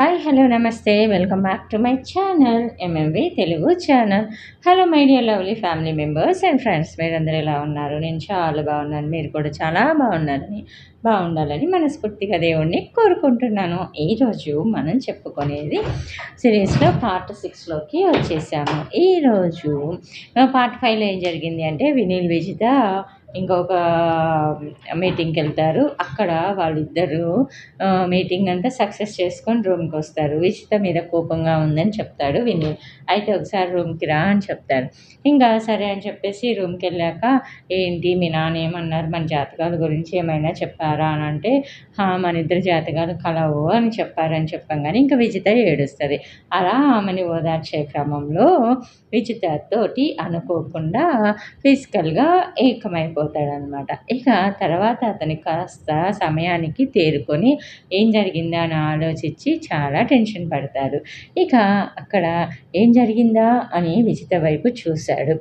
Hi hello నమస్తే. Welcome back to my channel MMV Telugu channel. Hello my dear lovely family members and friends మీరందరూ ఎలా ఉన్నారు? నేను చాలా బాగున్నాను మీరు కూడా చాలా బాగున్నారని బాగుండాలని మనస్ఫూర్తిగా దేవుణ్ణి కోరుకుంటున్నాను. ఈరోజు మనం చెప్పుకునేది సిరీస్లో పార్ట్ సిక్స్లోకి వచ్చేసాము. ఈరోజు పార్ట్ ఫైవ్లో ఏం జరిగింది అంటే వినీల్ విజిత ఇంకొక మీటింగ్కి వెళ్తారు అక్కడ వాళ్ళిద్దరూ మీటింగ్ అంతా సక్సెస్ చేసుకొని రూమ్కి వస్తారు. విజిత మీద కోపంగా ఉందని చెప్తాడు వినీల్ అయితే ఒకసారి రూమ్కి రా అని చెప్తాడు. ఇంకా సరే అని చెప్పేసి రూమ్కి వెళ్ళాక ఏంటి మీ నాన్న ఏమన్నారు? మన జాతకాల గురించి ఏమైనా చెప్పారా అని అంటే "హా, మన ఇద్దరు జాతకాలు కలవు అని చెప్పారని చెప్పాం కానీ ఇంకా విజిత ఏడుస్తుంది. అలా ఆమెని ఓదార్చే క్రమంలో విజితతోటి అనుకోకుండా ఫిజికల్గా అవుతాడనమాట ఇక తర్వాత అతను కాస్త సమయానికి తేరుకొని ఏం జరిగిందా అని ఆలోచించి చాలా టెన్షన్ పడతాడు. ఇక అక్కడ ఏం జరిగిందా అని విజిత వైపు చూశాడు.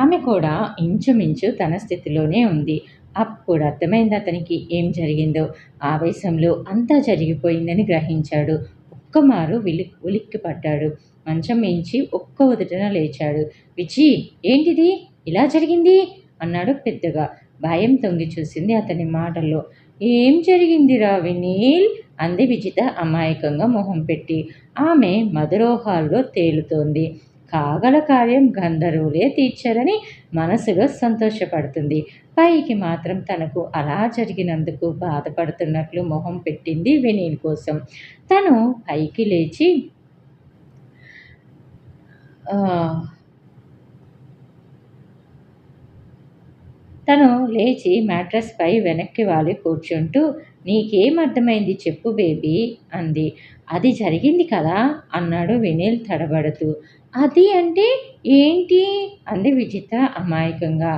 ఆమె కూడా ఇంచుమించు తన స్థితిలోనే ఉంది. అప్పుడు అర్థమైంది అతనికి ఏం జరిగిందో. ఆవేశంలో అంతా జరిగిపోయిందని గ్రహించాడు. ఒక్కమారు విలి ఉలిక్కి పడ్డాడు మంచం మించి ఒక్క ఉదటన లేచాడు. విచి ఏంటిది? ఇలా జరిగింది? అన్నాడు పెద్దగా. భయం తొంగి చూసింది అతని మాటల్లో. ఏం జరిగిందిరా వినీల్? అంది విజిత అమాయకంగా మొహం పెట్టి. ఆమె మధురోహాల్లో తేలుతోంది. కాగల కార్యం గంధర్వులే తీర్చారని మనసులో సంతోషపడుతుంది. పైకి మాత్రం తనకు అలా జరిగినందుకు బాధపడుతున్నట్లు మొహం పెట్టింది వినీల్ కోసం. తను పైకి లేచి ఆ, తను లేచి మ్యాట్రస్పై వెనక్కి వాలి కూర్చుంటూ నీకేం అర్థమైంది చెప్పు బేబీ అంది. అది జరిగింది కదా అన్నాడు వినీల్ తడబడుతూ. అది అంటే ఏంటి? అంది విజిత అమాయకంగా.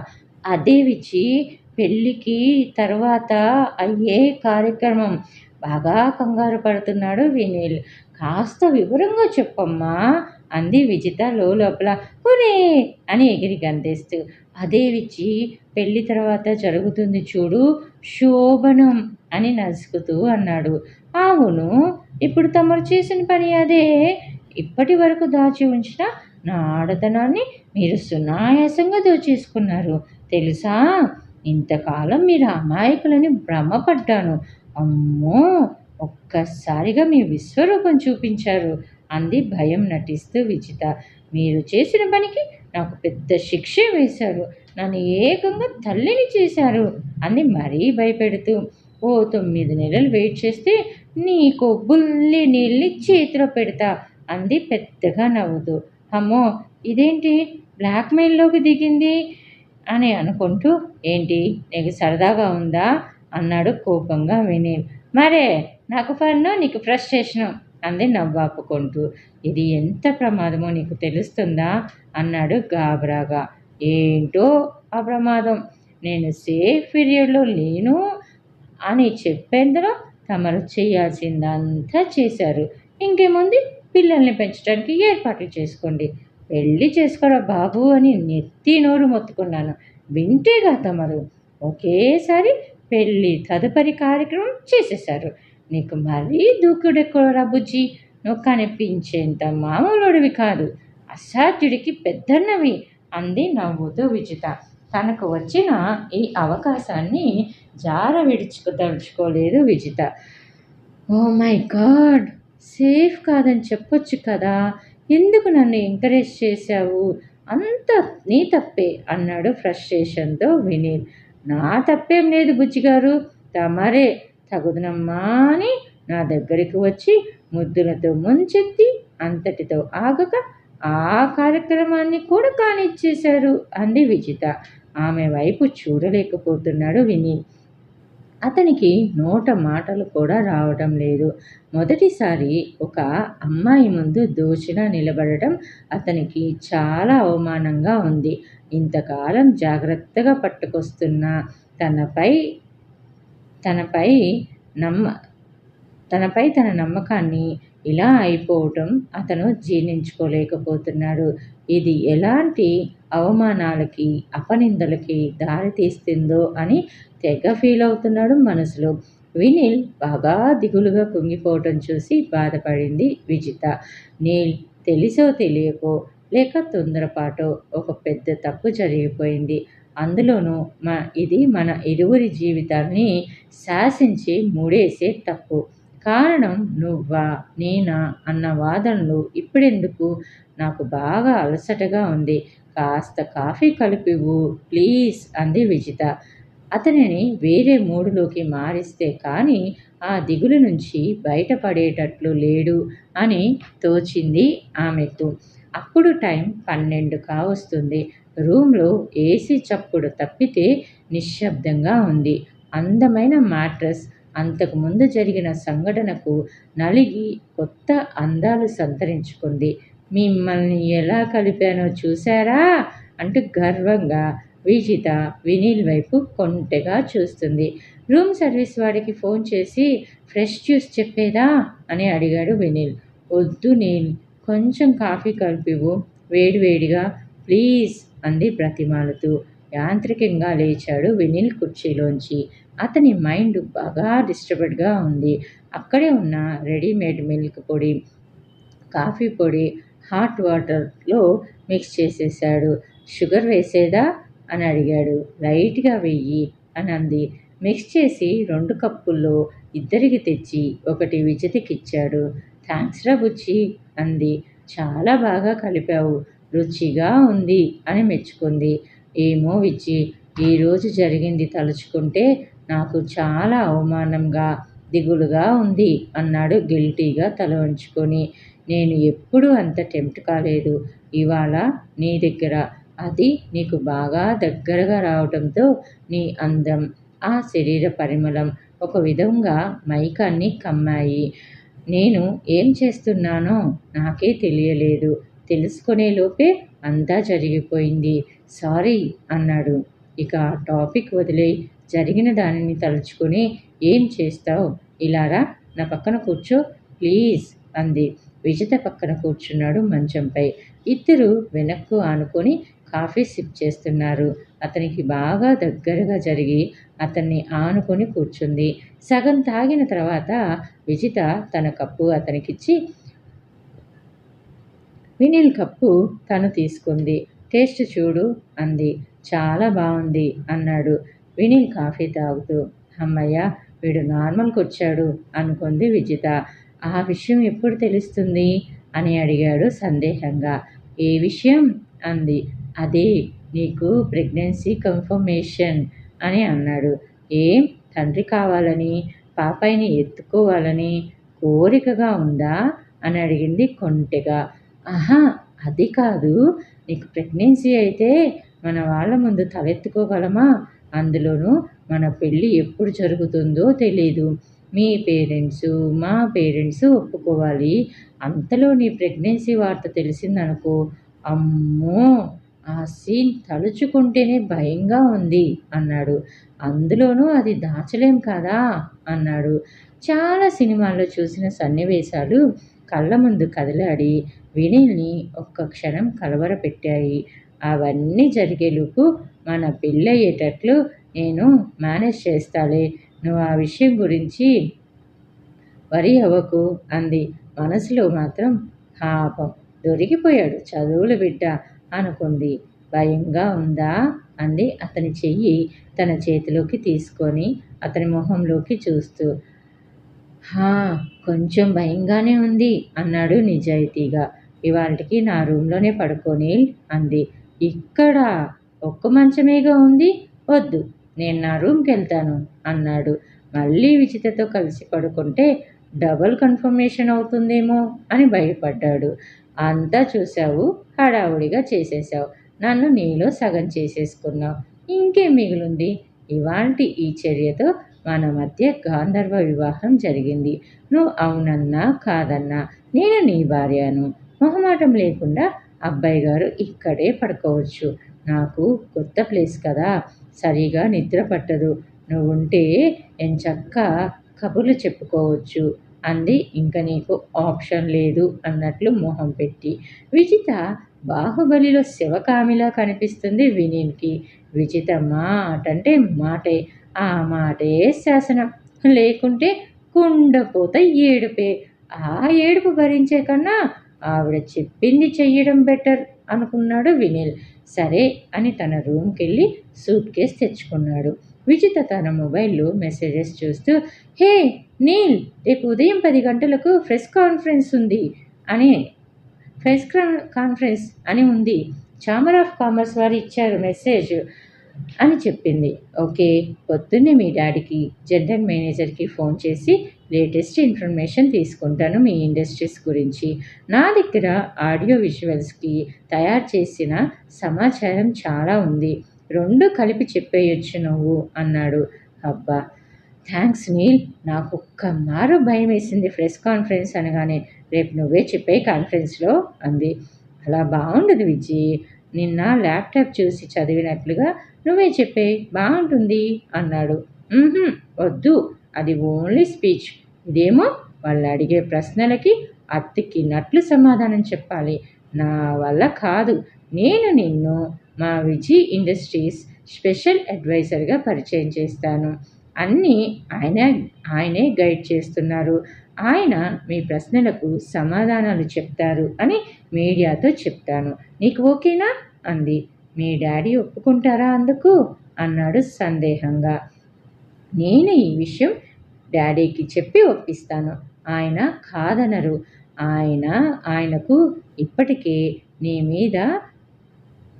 అదే విచి పెళ్ళికి తర్వాత అయ్యే కార్యక్రమం. బాగా కంగారు పడుతున్నాడు వినీల్. కాస్త వివరంగా చెప్పమ్మా అంది విజిత లోపల కొనే అని ఎగిరి గంతేస్తూ. అదే విచ్చి పెళ్ళి తర్వాత జరుగుతుంది చూడు శోభనం అని నసుకుతూ అన్నాడు. అవును ఇప్పుడు తమరు చేసిన పని అదే. ఇప్పటి వరకు దాచి ఉంచిన నా ఆడతనాన్ని మీరు సునాయాసంగా దోచేసుకున్నారు. తెలుసా? ఇంతకాలం మీరు అమాయకులని భ్రమపడ్డాను. అమ్మో! ఒక్కసారిగా మీ విశ్వరూపం చూపించారు అంది భయం నటిస్తూ విజిత. మీరు చేసిన పనికి నాకు పెద్ద శిక్ష వేశారు. నన్ను ఏకంగా తల్లిని చేశారు అంది మరీ భయపెడుతూ ఓ తొమ్మిది నెలలు వెయిట్ చేస్తే నీకు బుల్లి నీళ్ళని చేతిలో పెడతా అంది పెద్దగా నవ్వుతూ. అమ్మో ఇదేంటి? బ్లాక్మెయిల్లోకి దిగింది? అని అనుకుంటూ ఏంటి? నీకు సరదాగా ఉందా? అన్నాడు కోపంగా వినీల్ మరే నాకు ఫన్ను నీకు ఫ్రస్ట్రేషను అంది నవ్వాపుకుంటూ. ఇది ఎంత ప్రమాదమో నీకు తెలుస్తుందా? అన్నాడు గాబరాగా. ఏంటో ఆ ప్రమాదం? నేను సేఫ్ పీరియడ్లో లేను అని చెప్పేందులో తమరు చేయాల్సిందంతా చేశారు. ఇంకేముంది? పిల్లల్ని పెంచడానికి ఏర్పాట్లు చేసుకోండి. పెళ్ళి చేసుకోరా బాబు అని నెత్తి నోరు మొత్తుకున్నాను. వింటేగా తమరు. ఒకేసారి పెళ్ళి తదుపరి కార్యక్రమం చేసేశారు. నీకు మరీ దూకుడెక్కువరా బుజ్జి? నువ్వు కనిపించేంత మామూలుడివి కాదు. అసాధ్యుడికి పెద్దన్నవి అంది నవ్వుతూ విజిత. తనకు వచ్చిన ఈ అవకాశాన్ని జార విడుచుకుదలుచుకోలేదు Vijitha. Oh my god! Safe కాదని చెప్పొచ్చు కదా? ఎందుకు నన్ను ఎంకరేజ్ చేశావు? అంత నీ తప్పే అన్నాడు ఫ్రస్ట్రేషన్తో వినీల్ నా తప్పేం లేదు బుజ్జిగారు. తమరే తగుదనమ్మా అని నా దగ్గరికి వచ్చి ముద్దులతో ముంచెత్తి అంతటితో ఆగక ఆ కార్యక్రమాన్ని కూడా కానిచ్చేశారు అంది విజిత. ఆమె వైపు చూడలేకపోతున్నాడు విని. అతనికి నోట మాటలు కూడా రావడం లేదు. మొదటిసారి ఒక అమ్మాయి ముందు దోషిగా నిలబడటం అతనికి చాలా అవమానంగా ఉంది. ఇంతకాలం జాగ్రత్తగా పట్టుకొస్తున్న. తనపై తనపై నమ్మ. తనపై తన నమ్మకాన్ని ఇలా అయిపోవటం అతను జీర్ణించుకోలేకపోతున్నాడు. ఇది ఎలాంటి అవమానాలకి అపనిందలకి దారితీస్తుందో అని తెగ ఫీల్ అవుతున్నాడు మనసులో. వినిల్ బాగా దిగులుగా కుంగిపోవటం చూసి బాధపడింది విజిత. నీల్ తెలిసో తెలియకో లేక తొందరపాటో ఒక పెద్ద తప్పు జరిగిపోయింది. అందులోనూ మా ఇది మన ఇరువురి జీవితాన్ని శాసించి మూడేసే తప్పు. కారణం నువ్వా నేనా అన్న వాదనలు ఇప్పుడెందుకు? నాకు బాగా అలసటగా ఉంది. కాస్త కాఫీ కలిపివు ప్లీజ్ అంది విజిత. అతనిని వేరే మూడులోకి మారిస్తే కానీ ఆ దిగులు నుంచి బయటపడేటట్లు లేడు అని తోచింది ఆమెకు అప్పుడు టైం పన్నెండు కావస్తుంది. రూమ్లో ఏసీ చప్పుడు తప్పితే నిశ్శబ్దంగా ఉంది. అందమైన మ్యాట్రస్ అంతకుముందు జరిగిన సంఘటనకు నలిగి కొత్త అందాలు సంతరించుకుంది. మిమ్మల్ని ఎలా కలిపానో చూశారా? అంటూ గర్వంగా విజిత వినీల్ వైపు కొంటెగా చూస్తుంది. రూమ్ సర్వీస్ వాడికి ఫోన్ చేసి ఫ్రెష్ జ్యూస్ చెప్పేదా? అని అడిగాడు వినీల్. వద్దు నేను కొంచెం కాఫీ కలిపివు వేడివేడిగా. ప్లీజ్. అంది బ్రతిమాలుతూ. యాంత్రికంగా లేచాడు వినిల్ కుర్చీలోంచి. అతని మైండ్ బాగా డిస్టర్బెడ్గా ఉంది. అక్కడే ఉన్న రెడీమేడ్ మిల్క్ పొడి కాఫీ పొడి హాట్ వాటర్లో మిక్స్ చేసేసాడు. షుగర్ వేసేదా? అని అడిగాడు. లైట్గా వెయ్యి అని అంది. మిక్స్ చేసి రెండు కప్పుల్లో ఇద్దరికి తెచ్చి ఒకటి విజతికిచ్చాడు. థ్యాంక్స్ రా బుచ్చి అంది. చాలా బాగా కలిపావు. రుచిగా ఉంది అని మెచ్చుకుంది. ఏమో విచ్చి ఈరోజు జరిగింది తలుచుకుంటే నాకు చాలా అవమానంగా దిగులుగా ఉంది అన్నాడు గిల్టీగా తల వంచుకొని. నేను ఎప్పుడూ అంత టెంప్ట్ కాలేదు. ఇవాళ నీ దగ్గర. అది నీకు బాగా దగ్గరగా రావడంతో నీ అందం ఆ శరీర పరిమళం ఒక విధంగా మైకాన్ని కమ్మాయి. నేను ఏం చేస్తున్నానో నాకే తెలియలేదు. తెలుసుకునే లోపే అంతా జరిగిపోయింది. సారీ అన్నాడు. ఇక టాపిక్ వదిలే జరిగిన దానిని తలుచుకొని ఏం చేస్తావు? ఇలారా నా పక్కన కూర్చో. ప్లీజ్ అంది. విజిత పక్కన కూర్చున్నాడు మంచంపై. ఇద్దరు వెనక్కు ఆనుకొని కాఫీ సిప్ చేస్తున్నారు. అతనికి బాగా దగ్గరగా జరిగి అతన్ని ఆనుకొని కూర్చుంది. సగం తాగిన తర్వాత విజిత తన కప్పు అతనికిచ్చి వినిల్ కప్పు తను తీసుకుంది. టేస్ట్ చూడు అంది. చాలా బాగుంది అన్నాడు. వినిల్ కాఫీ తాగుతూ. అమ్మయ్య వీడు నార్మల్కి వచ్చాడు అనుకుంది విజిత. ఆ విషయం ఎప్పుడు తెలుస్తుంది? అని అడిగాడు సందేహంగా. ఏ విషయం? అంది. అదే నీకు ప్రెగ్నెన్సీ కన్ఫర్మేషన్ అని అన్నాడు. ఏం? తండ్రి కావాలని? పాపాయిని ఎత్తుకోవాలని? కోరికగా ఉందా? అని అడిగింది కొంటెగా. ఆహా అది కాదు. నీకు ప్రెగ్నెన్సీ అయితే మన వాళ్ళ ముందు తలెత్తుకోగలమా? అందులోనూ మన పెళ్ళి ఎప్పుడు జరుగుతుందో తెలీదు. మీ పేరెంట్స్ మా పేరెంట్స్ ఒప్పుకోవాలి. అంతలో నీ ప్రెగ్నెన్సీ వార్త తెలిసిందనుకో అమ్మో ఆ సీన్ తలుచుకుంటేనే భయంగా ఉంది అన్నాడు. అందులోనూ అది దాచలేం కదా అన్నాడు. చాలా సినిమాల్లో చూసిన సన్నివేశాలు కళ్ళ ముందు కదలాడి వినీల్ని ఒక్క క్షణం కలవరపెట్టాయి. అవన్నీ జరిగేలోపు మన పెళ్ళయ్యేటట్లు నేను మేనేజ్ చేస్తాలే. నువ్వు ఆ విషయం గురించి వరి అవ్వకు అంది. మనసులో మాత్రం పాపం దొరికిపోయాడు చదువుల బిడ్డ అనుకుంది. భయంగా ఉందా? అంది అతని చెయ్యి తన చేతిలోకి తీసుకొని అతని మొహంలోకి చూస్తూ. హా కొంచెం భయంగానే ఉంది అన్నాడు నిజాయితీగా. ఇవాళకి నా రూమ్లోనే పడుకొని అంది. ఇక్కడ ఒక్క మంచమేగా ఉంది? వద్దు నేను నా రూమ్కి వెళ్తాను అన్నాడు. మళ్ళీ విచితతో కలిసి పడుకుంటే డబల్ కన్ఫర్మేషన్ అవుతుందేమో అని భయపడ్డాడు. అంతా చూసావు హడావుడిగా చేసేసావు నన్ను నీలో సగం చేసేసుకున్నావు. ఇంకేం మిగిలింది? ఇవాంటి ఈ చర్యతో మన మధ్య గాంధర్వ వివాహం జరిగింది. నువ్వు అవునన్నా కాదన్నా నేను నీ భార్యను మొహమాటం లేకుండా అబ్బాయి గారు ఇక్కడే పడుకోవచ్చు. నాకు కొత్త ప్లేస్ కదా. సరిగా నిద్ర పట్టదు. నువ్వుంటే ఎంచక్క కబుర్లు చెప్పుకోవచ్చు అంది. ఇంక నీకు ఆప్షన్ లేదు అన్నట్లు మొహం పెట్టి. విజిత బాహుబలిలో శివకామిలా కనిపిస్తుంది వినీన్కి. విజిత మాట అంటే మాటే. ఆ మాటే శాసనం. లేకుంటే కుండపోత ఏడుపే. ఆ ఏడుపు భరించే కన్నా ఆవిడ చెప్పింది చెయ్యడం బెటర్ అనుకున్నాడు వినిల్. సరే అని తన రూమ్కి వెళ్ళి సూట్ కేస్ తెచ్చుకున్నాడు. విజిత తన మొబైల్లో మెసేజెస్ చూస్తూ హే నీల్ రేపు ఉదయం పది గంటలకు ప్రెస్ కాన్ఫరెన్స్ ఉంది అని ప్రెస్ కాన్ఫరెన్స్ అని ఉంది. ఛాంబర్ ఆఫ్ కామర్స్ వారు ఇచ్చారు మెసేజ్ అని చెప్పింది. ఓకే పొద్దున్నే మీ డాడీకి జనరల్ మేనేజర్కి ఫోన్ చేసి లేటెస్ట్ ఇన్ఫర్మేషన్ తీసుకుంటాను మీ ఇండస్ట్రీస్ గురించి. నా దగ్గర ఆడియో విజువల్స్కి తయారు చేసిన సమాచారం చాలా ఉంది. రెండు కలిపి చెప్పేయొచ్చు నువ్వు అన్నాడు. అబ్బా! థ్యాంక్స్ నీల్! నాకు ఒక్క మారు భయం వేసింది ప్రెస్ కాన్ఫరెన్స్ అనగానే రేపు నువ్వే చెప్పే కాన్ఫరెన్స్లో అంది. అలా బాగుండదు విజయ్ నిన్న ల్యాప్టాప్ చూసి చదివినట్లుగా నువ్వే చెప్పే బాగుంటుంది అన్నాడు. వద్దు. అది ఓన్లీ స్పీచ్. ఇదేమో వాళ్ళు అడిగే ప్రశ్నలకి అతికినట్లు సమాధానం చెప్పాలి. నా వల్ల కాదు. నేను నిన్ను మా విజయ్ ఇండస్ట్రీస్ స్పెషల్ అడ్వైజర్గా పరిచయం చేస్తాను. అన్నీ ఆయన ఆయనే గైడ్ చేస్తున్నారు. ఆయన మీ ప్రశ్నలకు సమాధానాలు చెప్తారు అని మీడియాతో చెప్తాను. నీకు ఓకేనా? అంది. మీ డాడీ ఒప్పుకుంటారా అందుకు? అన్నాడు సందేహంగా. నేను ఈ విషయం డాడీకి చెప్పి ఒప్పిస్తాను. ఆయన కాదనరు. ఆయన ఆయనకు ఇప్పటికే నీ మీద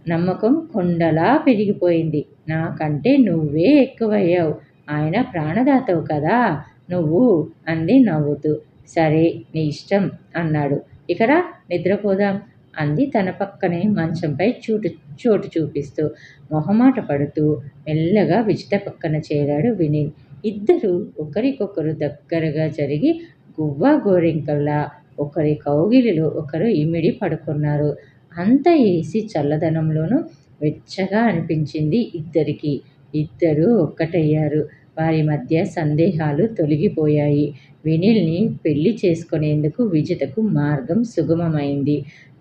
నమ్మకం కొండలా పెరిగిపోయింది. నాకంటే నువ్వే ఎక్కువయ్యావు. ఆయన ప్రాణదాతవు కదా. నువ్వు అంది నవ్వుతూ. సరే నీ ఇష్టం అన్నాడు. ఇక్కడ నిద్రపోదాం అంది తన పక్కనే మంచంపై చూటు చోటు చూపిస్తూ. మొహమాట పడుతూ మెల్లగా విజిత పక్కన చేరాడు వినీల్ ఇద్దరు ఒకరికొకరు దగ్గరగా జరిగి గువ్వ గోరింకల్లా ఒకరి కౌగిలిలో ఒకరు ఇమిడి పడుకున్నారు. అంత ఏసి చల్లదనంలోనూ వెచ్చగా అనిపించింది ఇద్దరికి. ఇద్దరు ఒక్కటయ్యారు. వారి మధ్య సందేహాలు తొలగిపోయాయి. వినిల్ని పెళ్ళి చేసుకునేందుకు విజితకు మార్గం సుగమమైంది.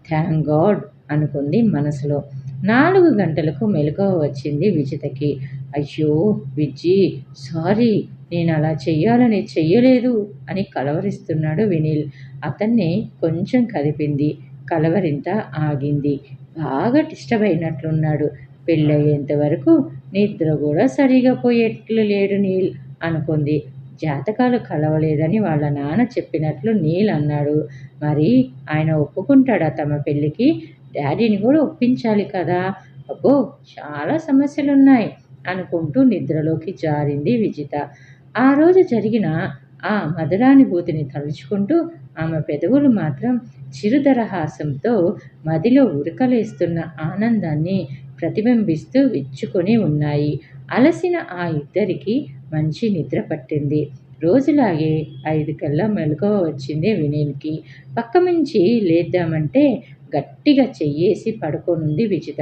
థ్యాంక్ గాడ్ అనుకుంది మనసులో. నాలుగు గంటలకు మెలకువ వచ్చింది విజితకి. అయ్యో విజ్జి సారీ నేను అలా చెయ్యాలని చెయ్యలేదు అని కలవరిస్తున్నాడు వినీల్. అతన్ని కొంచెం కదిపింది. కలవరింత ఆగింది. బాగా డిస్టర్బ్ అయినట్లున్నాడు పెళ్ళయ్యేంత వరకు నిద్ర కూడా సరిగా పోయేట్లు లేడు నీల్ అనుకుంది. జాతకాలు కలవలేదని వాళ్ళ నాన్న చెప్పినట్లు నీల్ అన్నాడు. మరి ఆయన ఒప్పుకుంటాడా తమ పెళ్ళికి? డాడీని కూడా ఒప్పించాలి కదా. అబ్బో చాలా సమస్యలున్నాయి అనుకుంటూ నిద్రలోకి జారింది విజిత. ఆ రోజు జరిగిన ఆ మధురానుభూతిని తలుచుకుంటూ ఆమె పెదవులు మాత్రం చిరుదరహాసంతో మదిలో ఉరకలేస్తున్న ఆనందాన్ని ప్రతిబింబిస్తూ విచ్చుకొని ఉన్నాయి. అలసిన ఆ ఇద్దరికి మంచి నిద్ర పట్టింది. రోజులాగే ఐదు కల్లా మెలకువ వచ్చింది వినీల్కి. పక్క నుంచి లేద్దామంటే గట్టిగా చెయ్యేసి పడుకోనుంది విజిత.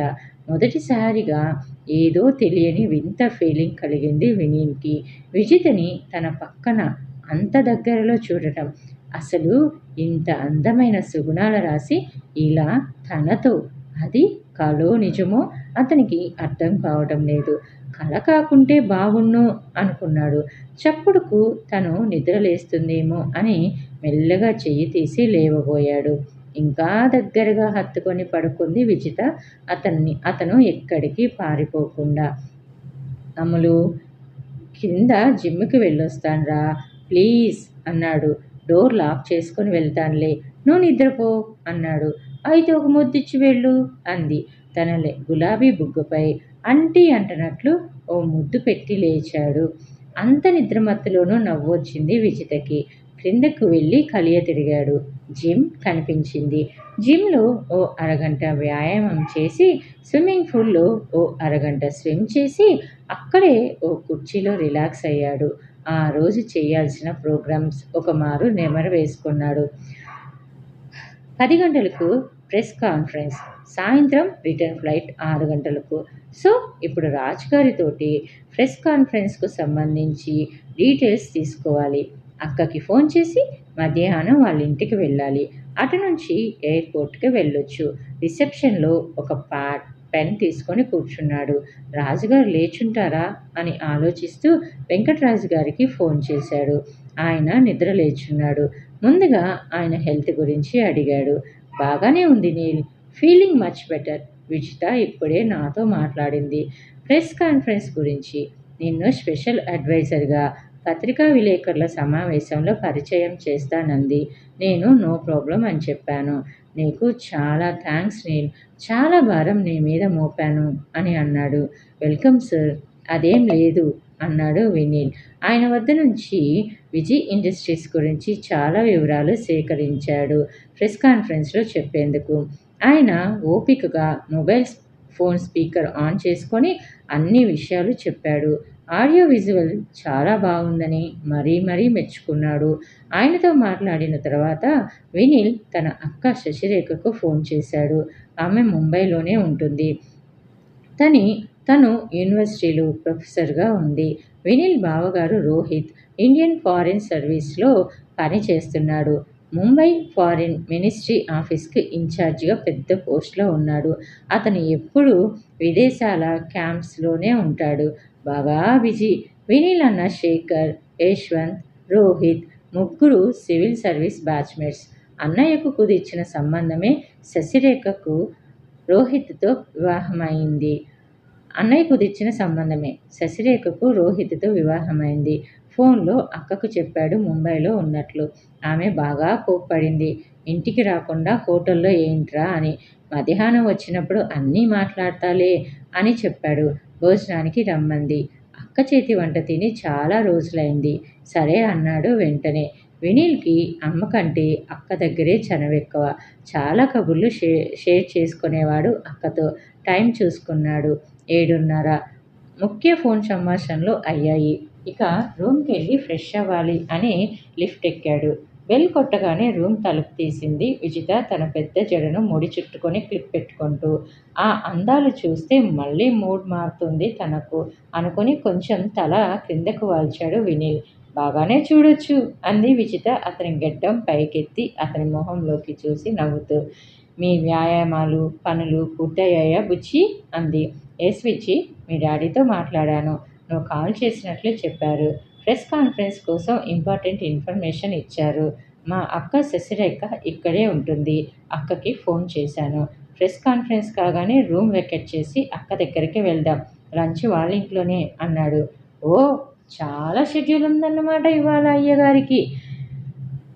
మొదటిసారిగా ఏదో తెలియని వింత ఫీలింగ్ కలిగింది వినీన్కి. విజితని తన పక్కన అంత దగ్గరలో చూడటం. అసలు ఇంత అందమైన సుగుణాల రాసి ఇలా తనతో అది కలో నిజమో అతనికి అర్థం కావటం లేదు. కళ కాకుంటే బాగున్ను అనుకున్నాడు. చప్పుడుకు తను నిద్రలేస్తుందేమో అని మెల్లగా చెయ్యి తీసి లేవబోయాడు. ఇంకా దగ్గరగా హత్తుకొని పడుకుంది విజిత. అతన్ని అతను ఎక్కడికి పారిపోకుండా. అమలు కింద జిమ్కి వెళ్ళొస్తాన్రా ప్లీజ్ అన్నాడు. డోర్ లాక్ చేసుకొని వెళ్తానులే నువ్వు నిద్రపో అన్నాడు. అయితే ఒక ముద్దిచ్చి వెళ్ళు అంది. తన గులాబీ బుగ్గపై అంటీ అంటనట్లు ఓ ముద్దు పెట్టి లేచాడు. అంత నిద్రమత్తులోనూ నవ్వొచ్చింది విజితకి. క్రిందకు వెళ్ళి కలియ తిరిగాడు. జిమ్ కనిపించింది. జిమ్లో ఓ అరగంట వ్యాయామం చేసి స్విమ్మింగ్ పూల్లో ఓ అరగంట స్విమ్ చేసి అక్కడే ఓ కుర్చీలో రిలాక్స్ అయ్యాడు. ఆ రోజు చేయాల్సిన ప్రోగ్రామ్స్ ఒక మారు నెమరు వేసుకున్నాడు. పది గంటలకు ప్రెస్ కాన్ఫరెన్స్ సాయంత్రం రిటర్న్ ఫ్లైట్ ఆరు గంటలకు. సో ఇప్పుడు రాజ్ గారితోటి ప్రెస్ కాన్ఫరెన్స్కు సంబంధించి డీటెయిల్స్ తీసుకోవాలి. అక్కకి ఫోన్ చేసి మధ్యాహ్నం వాళ్ళ ఇంటికి వెళ్ళాలి. అటు నుంచి ఎయిర్పోర్ట్కి వెళ్ళొచ్చు. రిసెప్షన్లో ఒక పా పెన్ తీసుకొని కూర్చున్నాడు. రాజుగారు లేచుంటారా? అని ఆలోచిస్తూ వెంకటరాజు గారికి ఫోన్ చేశాడు. ఆయన నిద్ర లేచున్నాడు. ముందుగా ఆయన హెల్త్ గురించి అడిగాడు. బాగానే ఉంది Neel. Feeling much better. Vijitha ఇప్పుడే నాతో మాట్లాడింది. ప్రెస్ కాన్ఫరెన్స్ గురించి. నిన్ను స్పెషల్ అడ్వైజర్గా పత్రికా విలేకరుల సమావేశంలో పరిచయం చేస్తానంది. నేను నో ప్రాబ్లం అని చెప్పాను. నీకు చాలా థ్యాంక్స్ నేను చాలా భారం నీ మీద మోపాను అని అన్నాడు. Welcome sir. అదేం లేదు అన్నాడు వినీల్. ఆయన వద్ద నుంచి విజయ్ ఇండస్ట్రీస్ గురించి చాలా వివరాలు సేకరించాడు. ప్రెస్ కాన్ఫరెన్స్లో చెప్పేందుకు. ఆయన ఓపికగా మొబైల్ ఫోన్ స్పీకర్ ఆన్ చేసుకొని అన్ని విషయాలు చెప్పాడు. ఆడియో విజువల్ చాలా బాగుందని మరీ మరీ మెచ్చుకున్నాడు. ఆయనతో మాట్లాడిన తర్వాత వినిల్ తన అక్క శశిరేఖకు ఫోన్ చేశాడు. ఆమె ముంబైలోనే ఉంటుంది. తని తను యూనివర్సిటీలో ప్రొఫెసర్గా ఉంది. వినిల్ బావగారు రోహిత్ ఇండియన్ ఫారిన్ సర్వీస్లో పనిచేస్తున్నాడు ముంబై ఫారిన్ మినిస్ట్రీ ఆఫీస్కి ఇన్ఛార్జిగా పెద్ద పోస్ట్లో ఉన్నాడు. అతను ఎప్పుడూ విదేశాల క్యాంప్స్లోనే ఉంటాడు. బాగా బిజీ. వినీల్ అన్న శేఖర్ యశ్వంత్ రోహిత్ ముగ్గురు సివిల్ సర్వీస్ బ్యాచ్మేట్స్. అన్నయ్యకు కుదిర్చిన సంబంధమే శశిరేఖకు రోహిత్తో వివాహమైంది. అన్నయ్య కుదిర్చిన సంబంధమే శశిరేఖకు రోహిత్తో వివాహమైంది. ఫోన్లో అక్కకు చెప్పాడు ముంబైలో ఉన్నట్లు. ఆమె బాగా కోప్పడింది. ఇంటికి రాకుండా హోటల్లో ఏంట్రా అని. మధ్యాహ్నం వచ్చినప్పుడు అన్నీ మాట్లాడతాలే అని చెప్పాడు. భోజనానికి రమ్మంది. అక్క చేతి వంట తిని చాలా రోజులైంది. సరే అన్నాడు వెంటనే. వినీల్కి అమ్మ కంటే అక్క దగ్గరే చనవెక్కువ చాలా కబుర్లు షే షేర్ చేసుకునేవాడు అక్కతో. టైం చూసుకున్నాడు. ఏడున్నర. ముఖ్య ఫోన్ సంభాషణలు అయ్యాయి. ఇక రూమ్కి వెళ్ళి ఫ్రెష్ అవ్వాలి అని లిఫ్ట్ ఎక్కాడు. బెల్ కొట్టగానే రూమ్ తలుపు తీసింది. విజిత తన పెద్ద జడను ముడి చుట్టుకొని క్లిప్ పెట్టుకుంటూ ఆ అందాలు చూస్తే మళ్ళీ మూడ్ మారుతుంది తనకు అనుకుని కొంచెం తల క్రిందకు వాల్చాడు వినీల్. బాగానే చూడొచ్చు అంది విజిత అతని గడ్డం పైకెత్తి అతని మొహంలోకి చూసి నవ్వుతూ. మీ వ్యాయామాలు పనులు పూర్తయ్యాయా బుచ్చి అంది. ఎస్ విచ్చి మీ డాడీతో మాట్లాడాను. నువ్వు కాల్ చేసినట్లు చెప్పారు. ప్రెస్ కాన్ఫరెన్స్ కోసం ఇంపార్టెంట్ ఇన్ఫర్మేషన్ ఇచ్చారు. మా అక్క శశిరేఖ ఇక్కడే ఉంటుంది. అక్కకి ఫోన్ చేశాను. ప్రెస్ కాన్ఫరెన్స్ కాగానే రూమ్ వెకెట్ చేసి అక్క దగ్గరికి వెళ్దాం. లంచ్ వాళ్ళ ఇంట్లోనే అన్నాడు. ఓ చాలా షెడ్యూల్ ఉందన్నమాట ఇవాళ అయ్యగారికి.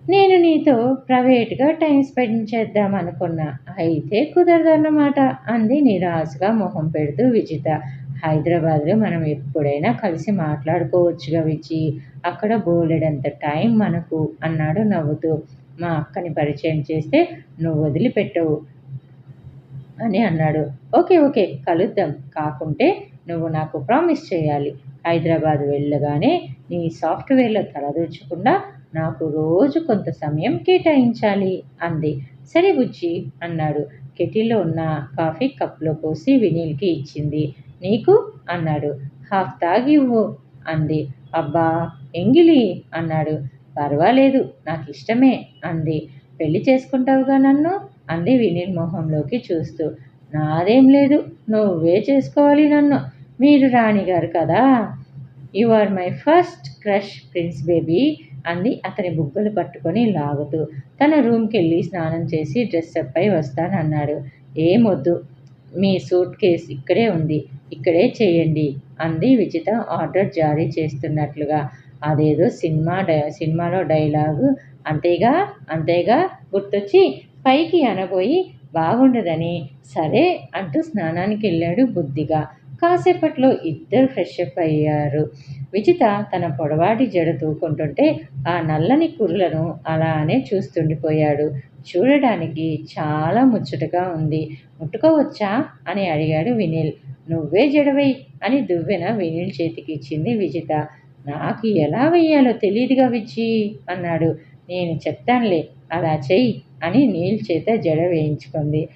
నేను నీతో ప్రైవేట్గా టైం స్పెండ్ చేద్దాం అనుకున్నా. అయితే కుదరదన్నమాట అంది. నిరాశగా మొహం పెడుతూ విజిత. హైదరాబాద్లో మనం ఎప్పుడైనా కలిసి మాట్లాడుకోవచ్చుగా విజి. అక్కడ బోలెడంత టైం మనకు అన్నాడు నవ్వుతూ. మా అక్కని పరిచయం చేస్తే నువ్వు వదిలిపెట్టవు అని అన్నాడు. ఓకే ఓకే కలుద్దాం. కాకుంటే నువ్వు నాకు ప్రామిస్ చేయాలి. హైదరాబాద్ వెళ్ళగానే నీ సాఫ్ట్వేర్లో తలదూర్చకుండా నాకు రోజు కొంత సమయం కేటాయించాలి అంది. సరే బుజ్జి అన్నాడు. కెటిల్లో ఉన్న కాఫీ కప్లో పోసి వినీల్కి ఇచ్చింది. నీకు? అన్నాడు. హాఫ్ తాగి ఇవ్వు అంది. అబ్బా ఎంగిలి అన్నాడు. పర్వాలేదు నాకు ఇష్టమే అంది. పెళ్ళి చేసుకుంటావుగా నన్ను? అంది వినీల్ మొహంలోకి చూస్తూ. నాదేం లేదు నువ్వే చేసుకోవాలి నన్ను. మీరు రాణిగారు కదా? You are my first crush prince baby అంది అతని బుగ్గలు పట్టుకొని లాగుతూ. తన రూమ్కి వెళ్ళి స్నానం చేసి డ్రెస్అప్ అయి వస్తానన్నాడు ఏమొద్దు మీ సూట్ కేస్ ఇక్కడే ఉంది ఇక్కడే చేయండి అంది విజిత ఆర్డర్ జారీ చేస్తున్నట్లుగా. అదేదో సినిమా డై సినిమాలో డైలాగు అంతేగా అంతేగా గుర్తొచ్చి పైకి అనబోయి బాగుండదని సరే అంటూ స్నానానికి వెళ్ళాడు బుద్ధిగా. కాసేపట్లో ఇద్దరు ఫ్రెష్ అప్ అయ్యారు. విజిత తన పొడవాటి జడ తూకుంటుంటే ఆ నల్లని కుర్రలను అలానే చూస్తుండిపోయాడు. చూడడానికి చాలా ముచ్చటగా ఉంది. ముట్టుకోవచ్చా? అని అడిగాడు వినిల్. నువ్వే జడవై అని దువ్వెన వినీల్ చేతికి ఇచ్చింది విజిత. నాకు ఎలా వెయ్యాలో తెలియదుగా విచ్చి అన్నాడు. నేను చెప్తానులే అలా చెయ్యి అని నీల్ చేత జడ వేయించుకుంది.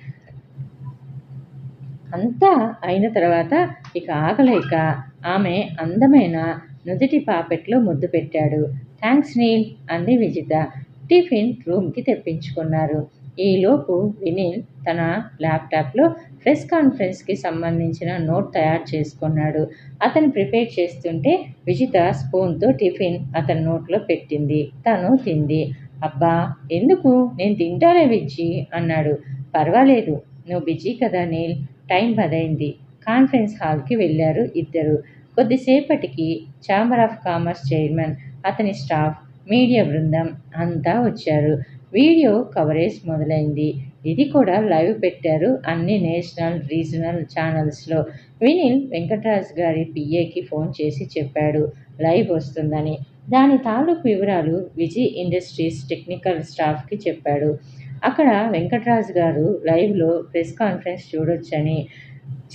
అంతా అయిన తర్వాత ఇక ఆగలేక ఆమె అందమైన నుదుటి పాపెట్లో ముద్దు పెట్టాడు. థ్యాంక్స్ నీల్ అంది విజిత. టిఫిన్ రూమ్కి తెప్పించుకున్నారు. ఈలోపు వినీల్ తన ల్యాప్టాప్లో ప్రెస్ కాన్ఫరెన్స్కి సంబంధించిన నోట్ తయారు చేసుకున్నాడు. అతను ప్రిపేర్ చేస్తుంటే విజిత స్పూన్తో టిఫిన్ అతని నోట్లో పెట్టింది. తను తింది. అబ్బా ఎందుకు? నేను తింటానే విజ్జి అన్నాడు. పర్వాలేదు నువ్వు బిజీ కదా నీల్. టైం పదైంది. కాన్ఫరెన్స్ హాల్కి వెళ్ళారు ఇద్దరు. కొద్దిసేపటికి ఛాంబర్ ఆఫ్ కామర్స్ చైర్మన్ అతని స్టాఫ్ మీడియా బృందం అంతా వచ్చారు. వీడియో కవరేజ్ మొదలైంది. ఇది కూడా లైవ్ పెట్టారు అన్ని నేషనల్ రీజనల్ ఛానల్స్లో. వినిల్ వెంకటరాజ్ గారి పిఏకి ఫోన్ చేసి చెప్పాడు లైవ్ వస్తుందని. దాని తాలూకు వివరాలు విజయ్ ఇండస్ట్రీస్ టెక్నికల్ స్టాఫ్కి చెప్పాడు. అక్కడ వెంకటరాజ్ గారు లైవ్లో ప్రెస్ కాన్ఫరెన్స్ చూడొచ్చని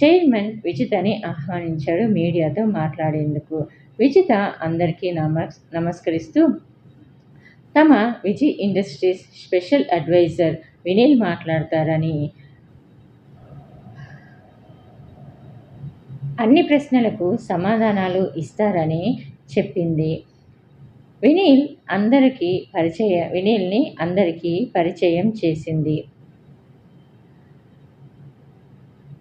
చైర్మన్ విజితని ఆహ్వానించాడు మీడియాతో మాట్లాడేందుకు. విజిత అందరికీ నమస్ నమస్కరిస్తూ తమ Vijay industries special advisor Vineel మాట్లాడతారని అన్ని ప్రశ్నలకు సమాధానాలు ఇస్తారని చెప్పింది. వినీల్ అందరికీ పరిచయ వినీల్ని అందరికీ పరిచయం చేసింది.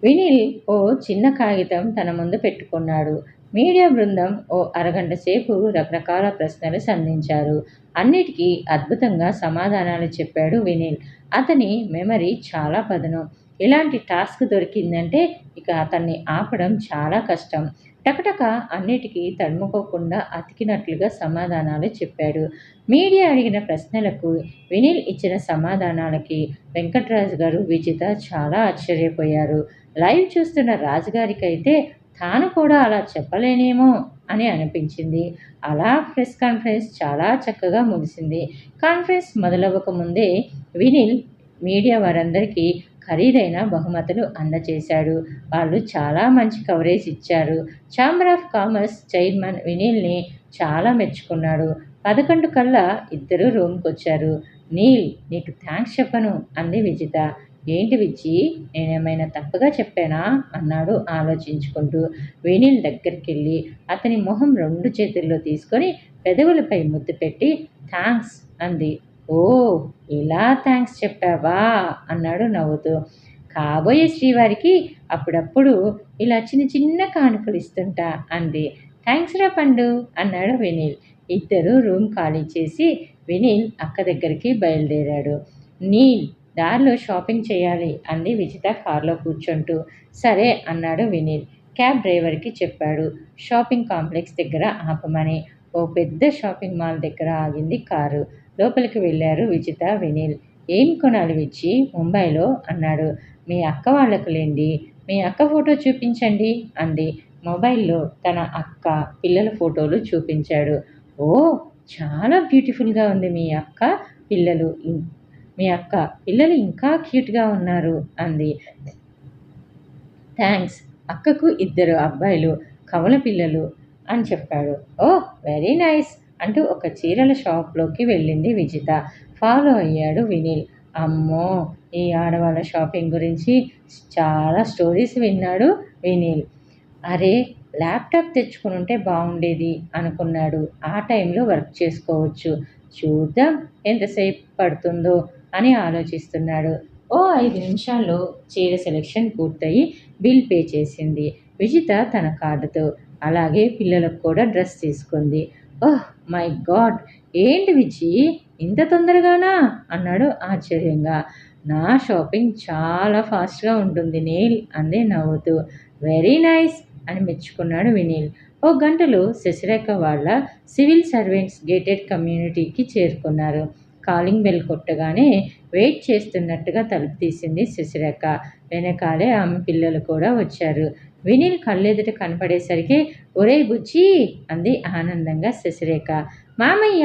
వినీల్ ఓ చిన్న కాగితం తన ముందు పెట్టుకున్నాడు. మీడియా బృందం ఓ అరగంట సేపు రకరకాల ప్రశ్నలు సంధించారు. అన్నిటికీ అద్భుతంగా సమాధానాలు చెప్పాడు వినీల్. అతని మెమరీ చాలా పదును. ఇలాంటి టాస్క్ దొరికిందంటే ఇక అతన్ని ఆపడం చాలా కష్టం. టకటక అన్నిటికీ తడుముకోకుండా అతికినట్లుగా సమాధానాలు చెప్పాడు. మీడియా అడిగిన ప్రశ్నలకు వినీల్ ఇచ్చిన సమాధానాలకి వెంకట్రాజు గారు విజిత చాలా ఆశ్చర్యపోయారు. లైవ్ చూస్తున్న రాజుగారికైతే తాను కూడా అలా చెప్పలేనేమో అని అనిపించింది. అలా ప్రెస్ కాన్ఫరెన్స్ చాలా చక్కగా ముగిసింది. కాన్ఫరెన్స్ మొదలవ్వక ముందే వినిల్ మీడియా వారందరికీ ఖరీదైన బహుమతులు అందజేశాడు. వాళ్ళు చాలా మంచి కవరేజ్ ఇచ్చారు. ఛాంబర్ ఆఫ్ కామర్స్ చైర్మన్ వినీల్ని చాలా మెచ్చుకున్నాడు. పదకొండు కల్లా ఇద్దరు రూమ్కి వచ్చారు నీల్ నీకు థ్యాంక్స్ చెప్పను అంది విజిత. ఏంటి విజ్జి? నేనేమైనా తప్పుగా చెప్పానా? అన్నాడు ఆలోచించుకుంటూ వేణిల్ దగ్గరికి వెళ్ళి అతని మొహం రెండు చేతుల్లో తీసుకొని పెదవులపై ముద్దు పెట్టి థ్యాంక్స్ అంది. ఓ ఇలా థ్యాంక్స్ చెప్పావా? అన్నాడు నవ్వుతూ. కాబోయే శ్రీవారికి అప్పుడప్పుడు ఇలా చిన్న చిన్న కానుకలు ఇస్తుంటా అంది. థ్యాంక్స్ రా పండు అన్నాడు వినీల్. ఇద్దరు రూమ్ ఖాళీ చేసి వినీల్ అక్క దగ్గరికి బయలుదేరాడు. నీల్ దారిలో షాపింగ్ చేయాలి అంది విజిత కారులో కూర్చుంటూ. సరే అన్నాడు వినీల్. క్యాబ్ డ్రైవర్కి చెప్పాడు. షాపింగ్ కాంప్లెక్స్ దగ్గర ఆపమని. ఓ పెద్ద షాపింగ్ మాల్ దగ్గర ఆగింది కారు. లోపలికి వెళ్ళారు విజిత వినీల్. ఏం కొనాలి విచ్చి ముంబైలో అన్నాడు. మీ అక్క వాళ్ళకు లేండి. మీ అక్క ఫోటో చూపించండి అంది. మొబైల్లో తన అక్క పిల్లల ఫోటోలు చూపించాడు. ఓ చాలా బ్యూటిఫుల్గా ఉంది మీ అక్క పిల్లలు. మీ అక్క పిల్లలు ఇంకా క్యూట్గా ఉన్నారు అంది. థ్యాంక్స్ అక్కకు ఇద్దరు అబ్బాయిలు కవల పిల్లలు అని చెప్పాడు. ఓ వెరీ నైస్ అంటూ ఒక చీరల షాప్లోకి వెళ్ళింది విజిత. ఫాలో అయ్యాడు వినీల్. అమ్మో ఈ ఆడవాళ్ళ షాపింగ్ గురించి చాలా స్టోరీస్ విన్నాడు వినీల్. అరే ల్యాప్టాప్ తెచ్చుకుని ఉంటే బాగుండేది అనుకున్నాడు. ఆ టైంలో వర్క్ చేసుకోవచ్చు. చూద్దాం ఎంతసేపు పడుతుందో అని ఆలోచిస్తున్నాడు. ఓ ఐదు నిమిషాల్లో చీర సెలెక్షన్ పూర్తయి బిల్ పే చేసింది. విజిత తన కార్డుతో అలాగే పిల్లలకు కూడా డ్రెస్ తీసుకుంది. Oh my god! ఏంటి విజి? ఇంత తొందరగానా? అన్నాడు ఆశ్చర్యంగా. నా షాపింగ్ చాలా ఫాస్ట్గా ఉంటుంది నీల్ అంది నవ్వుతూ. Very nice! అని మెచ్చుకున్నాడు వినీల్. ఓ గంటలో శశిరేఖ వాళ్ళ సివిల్ సర్వెంట్స్ గేటెడ్ కమ్యూనిటీకి చేరుకున్నారు. కాలింగ్ బెల్ కొట్టగానే వెయిట్ చేస్తున్నట్టుగా తలుపు తీసింది శశిరేఖ. వెనకాలే ఆమె పిల్లలు కూడా వచ్చారు. వినీల్ కళ్ళెదుట కనపడేసరికి ఒరే బుజ్జి అంది ఆనందంగా శశిరేఖ. మామయ్య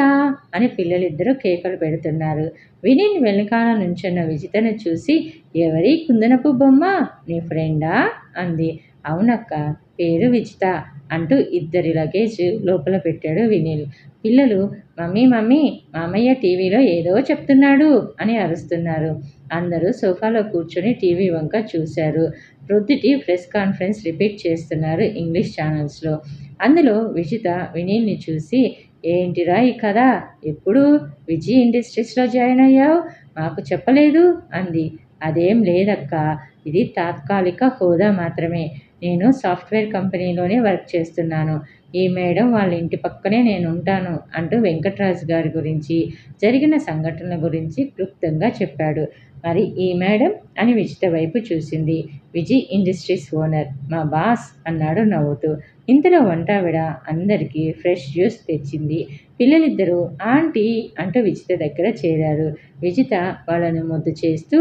అని పిల్లలిద్దరూ కేకలు పెడుతున్నారు. వినీల్ వెనకాల నుంచున్న విజితను చూసి ఎవరి కుందనపు బొమ్మ నీ ఫ్రెండా? అంది. అవునక్క పేరు విజిత. అంటూ ఇద్దరి లగేజ్ లోపల పెట్టాడు వినీల్. పిల్లలు మమ్మీ మమ్మీ మామయ్య టీవీలో ఏదో చెప్తున్నాడు అని అరుస్తున్నారు. అందరూ సోఫాలో కూర్చొని టీవీ వంక చూశారు. ప్రొద్దుటి ప్రెస్ కాన్ఫరెన్స్ రిపీట్ చేస్తున్నారు ఇంగ్లీష్ ఛానల్స్లో. అందులో విజిత వినీల్ని చూసి ఏంటిరా ఈ కథ? ఎప్పుడు విజయ్ ఇండస్ట్రీస్లో జాయిన్ అయ్యావు? మాకు చెప్పలేదు అంది. అదేం లేదక్క ఇది తాత్కాలిక హోదా మాత్రమే. నేను సాఫ్ట్వేర్ కంపెనీలోనే వర్క్ చేస్తున్నాను. ఈ మేడం వాళ్ళ ఇంటి పక్కనే నేను ఉంటాను అంటూ వెంకట్రాజు గారి గురించి జరిగిన సంఘటనల గురించి క్లుప్తంగా చెప్పాడు. మరి ఈ మేడం అని విజిత వైపు చూసింది. విజయ్ ఇండస్ట్రీస్ ఓనర్ మా బాస్ అన్నాడు నవ్వుతూ. ఇంతలో వంటావిడ అందరికీ ఫ్రెష్ జ్యూస్ తెచ్చింది. పిల్లలిద్దరూ ఆంటీ అంటూ విజిత దగ్గర చేరారు. విజిత వాళ్ళను ముద్దు చేస్తూ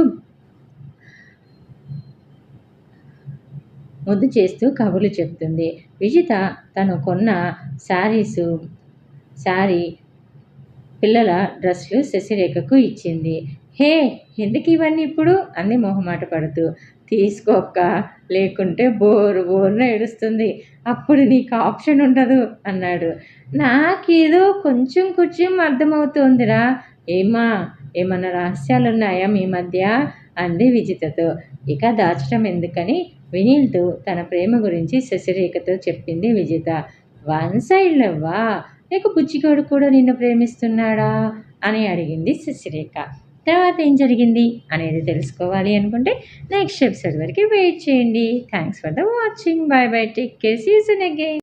ముద్దు చేస్తూ కబుర్లు చెప్తుంది. విజిత తను కొన్న శారీసు శారీ పిల్లల డ్రెస్లు శశిరేఖకు ఇచ్చింది. హే ఎందుకు ఇవన్నీ ఇప్పుడు? అంది మొహమాట పడుతూ. తీసుకోక్క లేకుంటే బోరు బోరున ఏడుస్తుంది. అప్పుడు నీకు ఆప్షన్ ఉండదు అన్నాడు. నాకేదో కొంచెం కొంచెం అర్థమవుతోందిరా. ఏమా ఏమన్నా రహస్యాలున్నాయా మీ మధ్య? అంది విజితతో. ఇక దాచడం ఎందుకని వినీల్తో తన ప్రేమ గురించి శశిరేఖతో చెప్పింది విజిత. వన్ సైడ్ లవ్వా? లేక బుచ్చిగాడు కూడా నిన్ను ప్రేమిస్తున్నాడా? అని అడిగింది శశిరేఖ. తర్వాత ఏం జరిగింది? అనేది తెలుసుకోవాలి అనుకుంటే నెక్స్ట్ ఎపిసోడ్ వరకు వెయిట్ చేయండి. Thanks for the watching bye bye take care season again